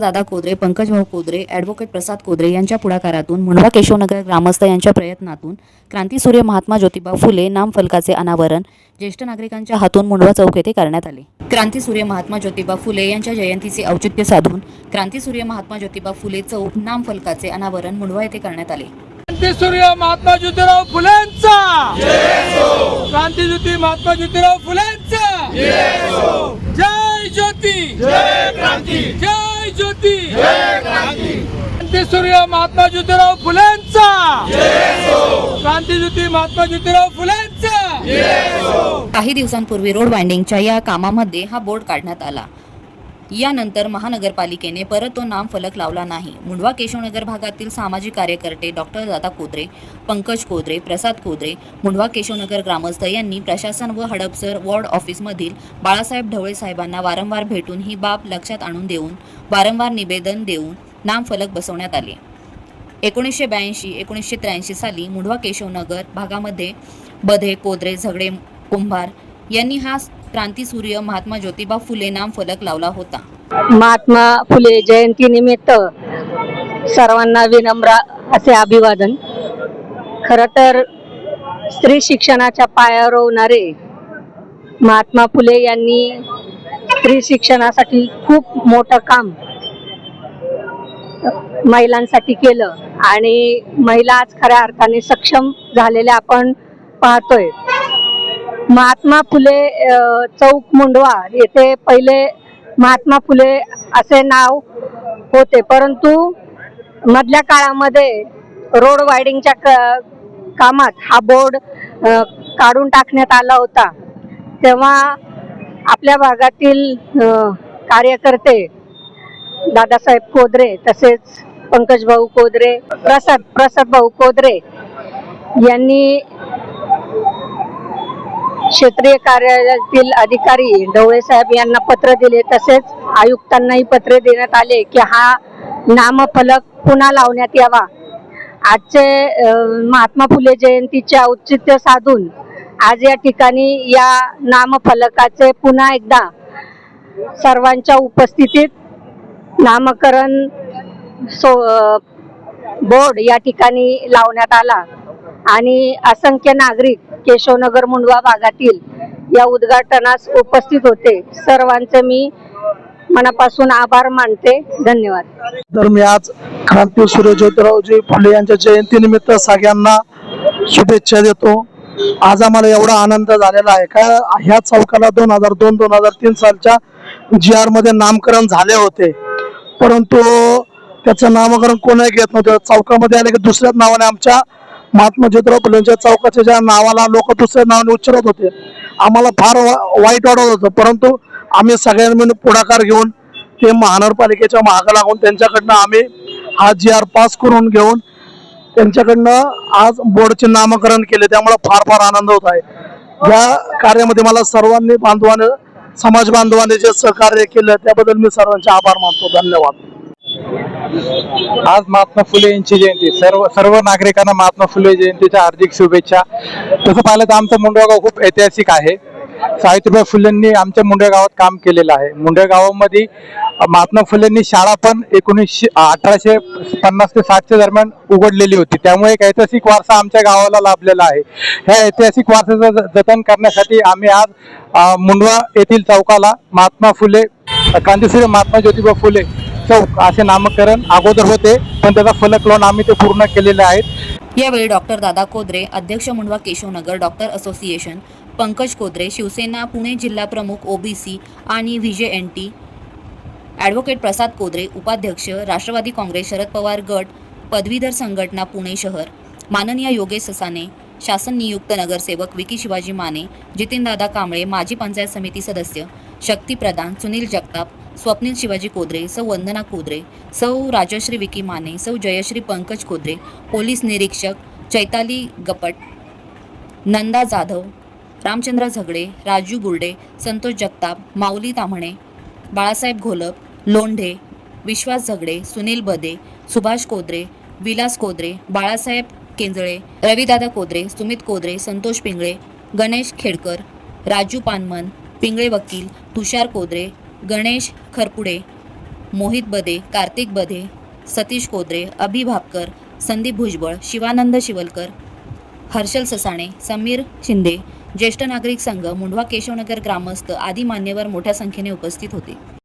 दादा कोदरे पंकज भाऊ कोदरे ॲडव्होकेट प्रसाद कोदरे यांच्या पुढाकारातून मुंडवा केशवनगर ग्रामस्थ यांच्या प्रयत्नातून क्रांतीसूर्य महात्मा ज्योतिबा फुले नामफलकाचे अनावरण ज्येष्ठ नागरिकांच्या हातून मुंडवा चौक येथे करण्यात आले. क्रांतीसूर्य महात्मा ज्योतिबा फुले यांच्या जयंतीचे औचित्य साधून क्रांतीसूर्य महात्मा ज्योतिबा फुले चौक नामफलकाचे अनावरण मुंडवा येथे करण्यात आले. क्रांतीसूर्य महात्मा ज्योतिराव फुलेंचा! क्रांतीज्योती महात्मा ज्योतिराव फुलेंचा! जय ज्योती! जय क्रांती! जय ज्योती. जय क्रांती. क्रांतीसूर्य महात्मा ज्योतिराव फुलेंचा क्रांतीज्योती महात्मा ज्योतिराव फुलेंचा काही दिवसांपूर्वी रोड वाइंडिंगच्या या कामामध्ये हा बोर्ड काढण्यात आला. यानंतर महानगरपालिकेने परत तो नामफलक लावला नाही. मुंढवा केशवनगर भागातील सामाजिक कार्यकर्ते डॉक्टर दादा कोदरे पंकज कोदरे प्रसाद कोदरे मुंढवा केशवनगर ग्रामस्थ यांनी प्रशासन व हडपसर वॉर्ड ऑफिसमधील बाळासाहेब ढवळे साहेबांना वारंवार भेटून ही बाब लक्षात आणून देऊन वारंवार निवेदन देऊन नामफलक बसवण्यात आले. एकोणीसशे ब्याऐंशी एकोणीसशे त्र्याऐंशी साली मुंढवा केशवनगर भागामध्ये बधे कोदरे झगडे कुंभार यांनी हा क्रांतीसूर्य महात्मा ज्योतिबा फुले नाम फलक लावला होता. महात्मा फुले जयंती निमित्त सर्वांना विनम्र असे अभिवादन. खर तर स्त्री शिक्षणाच्या पायावर रोवणारे महात्मा फुले यांनी स्त्री शिक्षणासाठी खूप मोठं काम महिलांसाठी केलं. आणि महिला आज खऱ्या अर्थाने सक्षम झालेल्या आपण पाहतोय. महात्मा फुले चौक मुंडवा येथे पहिले महात्मा फुले असे नाव होते. परंतु मधल्या काळामध्ये रोड वायडिंगच्या का कामात हा बोर्ड काढून टाकण्यात आला होता. तेव्हा आपल्या भागातील कार्यकर्ते दादासाहेब कोदरे तसेच पंकज भाऊ कोदरे प्रसाद प्रसाद भाऊ कोदरे यांनी क्षेत्रीय कार्यालयातील अधिकारी ढवळे साहेब यांना पत्र दिले. तसेच आयुक्तांनाही पत्र देण्यात आले की हा नामफलक पुन्हा लावण्यात यावा. आजचे महात्मा फुले जयंतीचे औचित्य साधून आज या ठिकाणी या नामफलकाचे पुन्हा एकदा सर्वांच्या उपस्थितीत नामकरण सो बोर्ड या ठिकाणी लावण्यात आला. आणि असंख्य नागरिक केशवनगर मुंडवा भागातील या उद्घाटनास उपस्थित होते. सर्वांचे मी मनापासून आभार मानते. धन्यवाद. तर मी आज क्रांती सूर्यज्योतिरावजी फुले यांच्या जयंतीनिमित्त सगळ्यांना शुभेच्छा देतो. आज आम्हाला एवढा आनंद झालेला आहे का? ह्या चौकाला दोन हजार दोन दोन हजार तीन सालच्या जी आरमध्ये नामकरण झाले होते. परंतु त्याचं नामकरण कोणी घेत नव्हतं. चौकामध्ये आले की दुसऱ्याच नावाने आमच्या महात्मा ज्योतिराव फुलेंच्या चौकाच्या ज्या नावाला लोक दुसऱ्या नावाने उच्चारत होते आम्हाला फार वाईट वाटत होतं. परंतु आम्ही सगळ्यांनी मिळून पुढाकार घेऊन ते महानगरपालिकेच्या मागं लागून त्यांच्याकडनं आम्ही हा जी आर पास करून घेऊन त्यांच्याकडनं आज बोर्डचे नामकरण केले. त्यामुळे फार फार आनंद होत आहे. या कार्यामध्ये मला सर्वांनी बांधवाने समाज बांधवाने जे सहकार्य केलं त्याबद्दल मी सर्वांचे आभार मानतो. धन्यवाद. आज महात्मा फुले यांची जयंती. सर्व सर्व नागरिकांना महात्मा फुले जयंतीच्या हार्दिक शुभेच्छा. तसं पाहिलं तर आमचं मुंडवा गाव खूप ऐतिहासिक आहे. सावित्रीबाई फुलेंनी आमच्या मुंडे गावात काम केलेलं आहे. मुंडे गावामध्ये महात्मा फुलेंनी शाळा पण एकोणीसशे अठराशे पन्नास ते साठच्या दरम्यान उघडलेली होती. त्यामुळे एक ऐतिहासिक वारसा आमच्या गावाला लाभलेला आहे. ह्या ऐतिहासिक वारसाचं ज- जतन करण्यासाठी आम्ही आज मुंडवा येथील चौकाला महात्मा फुले क्रांतीसूर्य महात्मा ज्योतिबा फुले चौक असे नामकरण अगोदर होते पण त्याचा फलक लावून आम्ही ते पूर्ण केलेले आहेत. यावेळी डॉक्टर दादा कोदरे अध्यक्ष मुंडवा केशवनगर डॉक्टर असोसिएशन पंकज कोदरे शिवसेना पुणे जिल्हा प्रमुख ओबीसी आणि VJ N T advocate Prasad Kodre उपाध्यक्ष राष्ट्रवादी काँग्रेस शरद पवार गट पदवीधर संघटना पुणे शहर माननीय योगेश ससाने शासन नियुक्त नगरसेवक विकी शिवाजी माने जितीनदादा कांबळे माजी पंचायत समिती सदस्य शक्ती प्रधान सुनील जगताप स्वप्नील शिवाजी कोदरे सौ वंदना कोदरे सौ राजश्री विकी माने सौ जयश्री पंकज कोदरे पोलीस निरीक्षक चैताली गपट नंदा जाधव रामचंद्र झगडे राजू गुर्डे संतोष जगताप माऊली ताम्हणे बाळासाहेब घोलप लोंढे विश्वास झगडे सुनील बदे सुभाष कोदरे विलास कोदरे बाळासाहेब केंजळे रविदादा कोदरे सुमित कोदरे संतोष पिंगळे गणेश खेडकर राजू पानमन पिंगळे वकील तुषार कोदरे गणेश खरपुडे मोहित बदे कार्तिक बदे सतीश कोदरे अभि भापकर संदीप भुजबळ शिवानंद शिवलकर हर्षल ससाणे समीर शिंदे ज्येष्ठ नागरिक संघ मुंढवा केशवनगर ग्रामस्थ आदी मान्यवर मोठ्या संख्येने उपस्थित होते.